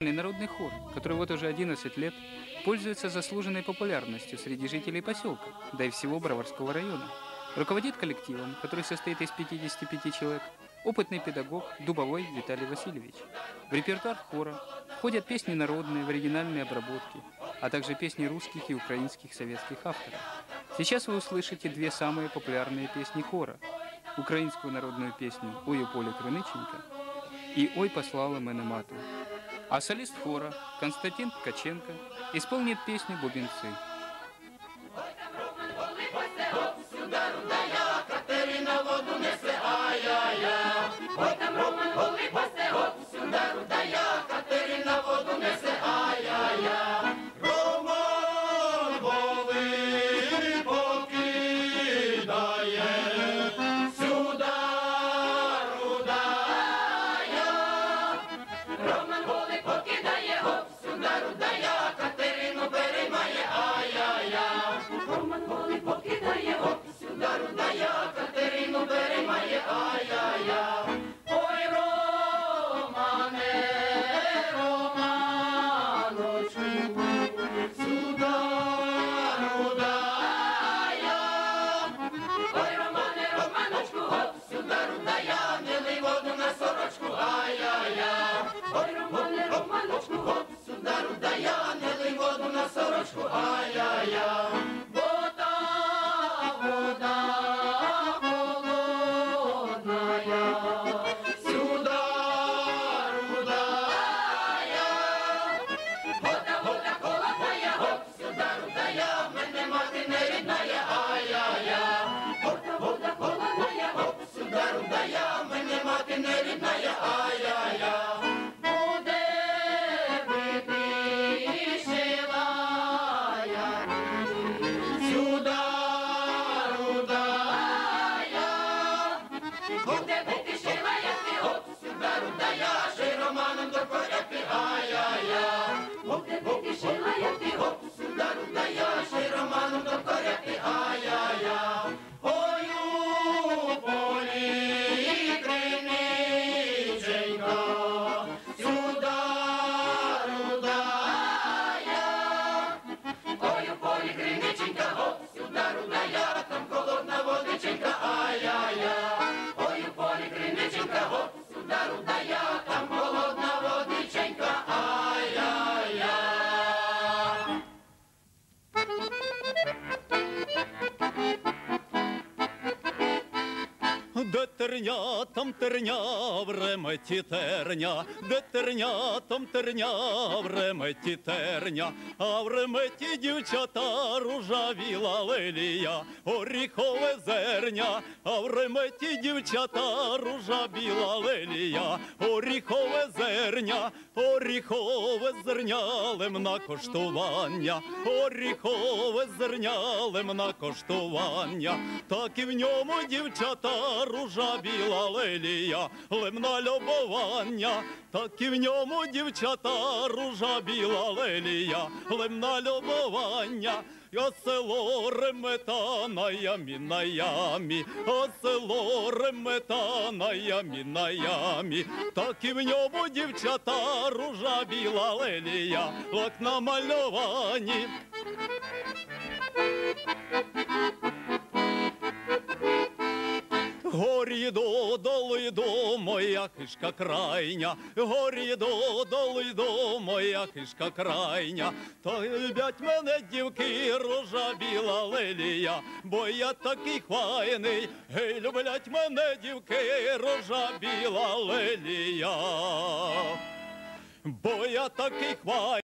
Народный хор, который вот уже 11 лет пользуется заслуженной популярностью среди жителей поселка, да и всего Броварского района. Руководит коллективом, который состоит из 55 человек, опытный педагог Дубовой Виталий Васильевич. В репертуар хора входят песни народные в оригинальной обработке, а также песни русских и украинских советских авторов. Сейчас вы услышите две самые популярные песни хора. Украинскую народную песню «Ой у поле Криниченька» и «Ой послала мене мати». А солист хора Константин Ткаченко исполнит песню «Бубенцы». Come on. Cum te vei și mai e fiu, sunt dar un da ia și romanul după терня, там терня, в реметі терня, де терня, там терня, в реметі терня, а в реметі дівчата ружавіла лелія, оріхове зерня, а в реметі дівчата ружавіла лелія, оріхове зерня, оріхове зернялем на коштування, оріхове зернялем на коштування, так і в ньому дівчата ружа біла лелія, лемна любовання, так і в ньому дівчата ружа біла лелія, лемна любовання. А село ремета на ямі, на ямі, село ремета на ямі, на ямі, так і в ньому дівчата ружа біла лелія, лак на моя хишка крайня, горі до долу йду, моя кишка крайня, та любять мене дівки, рожа біла лелія, бо я такий хвайний, гей, люблять мене дівки, рожа біла лелія, бо я такий хвайний.